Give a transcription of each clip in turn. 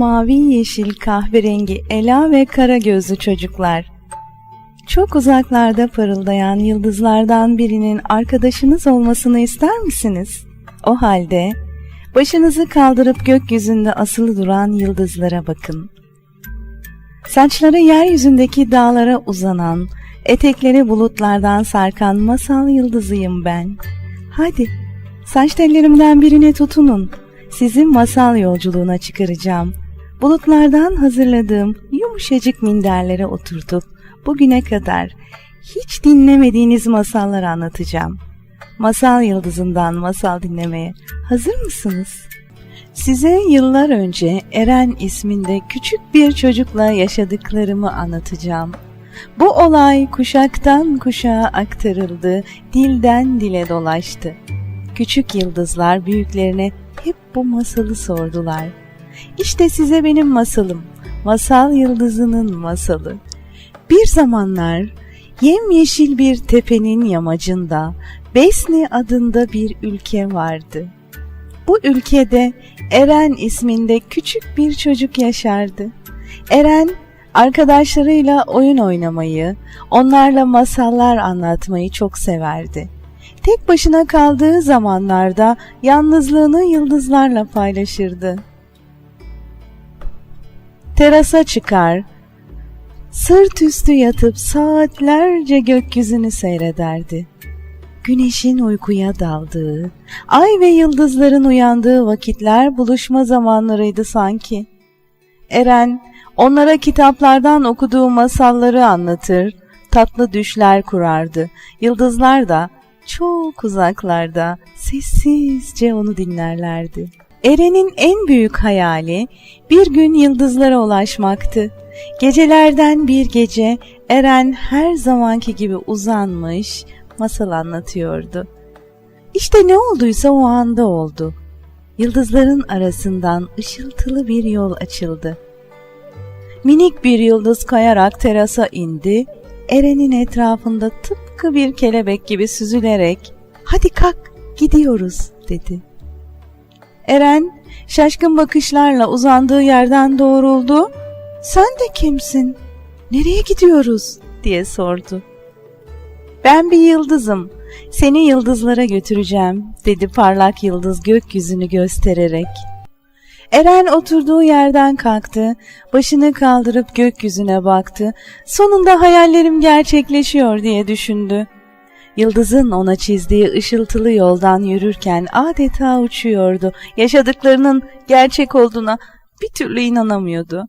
Mavi, yeşil, kahverengi, ela ve kara gözlü çocuklar. Çok uzaklarda parıldayan yıldızlardan birinin arkadaşınız olmasını ister misiniz? O halde başınızı kaldırıp gökyüzünde asılı duran yıldızlara bakın. Saçları yeryüzündeki dağlara uzanan, etekleri bulutlardan sarkan masal yıldızıyım ben. Hadi, saç tellerimden birine tutunun. Sizi masal yolculuğuna çıkaracağım. Bulutlardan hazırladığım yumuşacık minderlere oturtup bugüne kadar hiç dinlemediğiniz masalları anlatacağım. Masal yıldızından masal dinlemeye hazır mısınız? Size yıllar önce Eren isminde küçük bir çocukla yaşadıklarımı anlatacağım. Bu olay kuşaktan kuşağa aktarıldı, dilden dile dolaştı. Küçük yıldızlar büyüklerine hep bu masalı sordular. İşte size benim masalım, masal yıldızının masalı. Bir zamanlar yemyeşil bir tepenin yamacında Besni adında bir ülke vardı. Bu ülkede Eren isminde küçük bir çocuk yaşardı. Eren arkadaşlarıyla oyun oynamayı, onlarla masallar anlatmayı çok severdi. Tek başına kaldığı zamanlarda yalnızlığını yıldızlarla paylaşırdı. Terasa çıkar, sırt üstü yatıp saatlerce gökyüzünü seyrederdi. Güneşin uykuya daldığı, ay ve yıldızların uyandığı vakitler buluşma zamanlarıydı sanki. Eren onlara kitaplardan okuduğu masalları anlatır, tatlı düşler kurardı. Yıldızlar da çok uzaklarda sessizce onu dinlerlerdi. Eren'in en büyük hayali bir gün yıldızlara ulaşmaktı. Gecelerden bir gece Eren her zamanki gibi uzanmış, masal anlatıyordu. İşte ne olduysa o anda oldu. Yıldızların arasından ışıltılı bir yol açıldı. Minik bir yıldız kayarak terasa indi. Eren'in etrafında tıpkı bir kelebek gibi süzülerek "Hadi kalk, gidiyoruz." dedi. Eren şaşkın bakışlarla uzandığı yerden doğruldu. "Sen de kimsin? Nereye gidiyoruz?" diye sordu. Ben bir yıldızım. Seni yıldızlara götüreceğim, dedi parlak yıldız gökyüzünü göstererek. Eren oturduğu yerden kalktı, başını kaldırıp gökyüzüne baktı. Sonunda hayallerim gerçekleşiyor diye düşündü. Yıldızın ona çizdiği ışıltılı yoldan yürürken adeta uçuyordu. Yaşadıklarının gerçek olduğuna bir türlü inanamıyordu.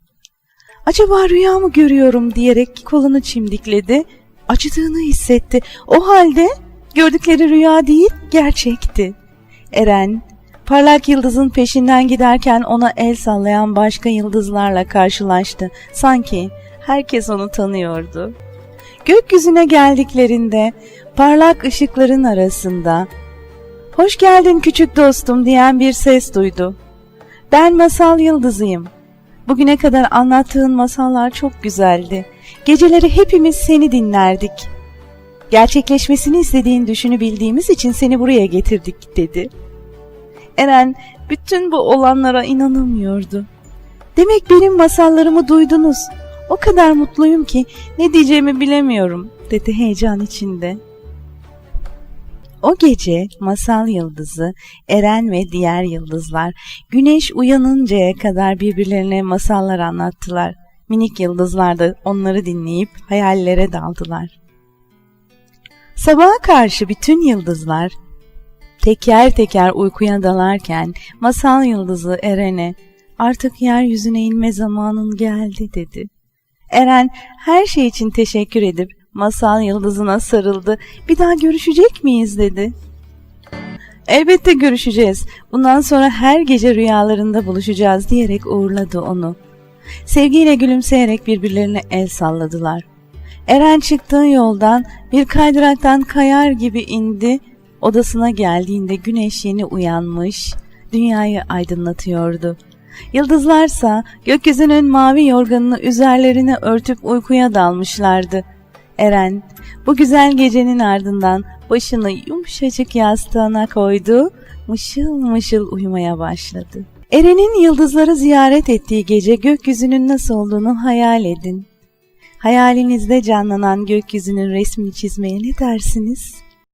Acaba rüya mı görüyorum diyerek kolunu çimdikledi acıdığını hissetti. O halde gördükleri rüya değil, gerçekti. Eren, parlak yıldızın peşinden giderken ona el sallayan başka yıldızlarla karşılaştı. Sanki herkes onu tanıyordu. Gökyüzüne geldiklerinde parlak ışıkların arasında "Hoş geldin küçük dostum." diyen bir ses duydu. "Ben masal yıldızıyım. Bugüne kadar anlattığın masallar çok güzeldi. Geceleri hepimiz seni dinlerdik. Gerçekleşmesini istediğin düşünü bildiğimiz için seni buraya getirdik dedi. Eren bütün bu olanlara inanamıyordu. Demek benim masallarımı duydunuz. O kadar mutluyum ki ne diyeceğimi bilemiyorum dedi heyecan içinde. O gece masal yıldızı, Eren ve diğer yıldızlar güneş uyanıncaya kadar birbirlerine masallar anlattılar. Minik yıldızlar da onları dinleyip hayallere daldılar. Sabaha karşı bütün yıldızlar teker teker uykuya dalarken masal yıldızı Eren'e artık yeryüzüne inme zamanın geldi dedi. Eren her şey için teşekkür edip masal yıldızına sarıldı. Bir daha görüşecek miyiz dedi. Elbette görüşeceğiz. Bundan sonra her gece rüyalarında buluşacağız diyerek uğurladı onu. Sevgiyle gülümseyerek birbirlerine el salladılar. Eren çıktığı yoldan bir kaydıraktan kayar gibi indi. Odasına geldiğinde güneş yeni uyanmış, dünyayı aydınlatıyordu. Yıldızlarsa gökyüzünün mavi yorganını üzerlerine örtüp uykuya dalmışlardı. Eren bu güzel gecenin ardından başını yumuşacık yastığına koydu, mışıl mışıl uyumaya başladı. Eren'in yıldızları ziyaret ettiği gece gökyüzünün nasıl olduğunu hayal edin. Hayalinizde canlanan gökyüzünün resmini çizmeye ne dersiniz?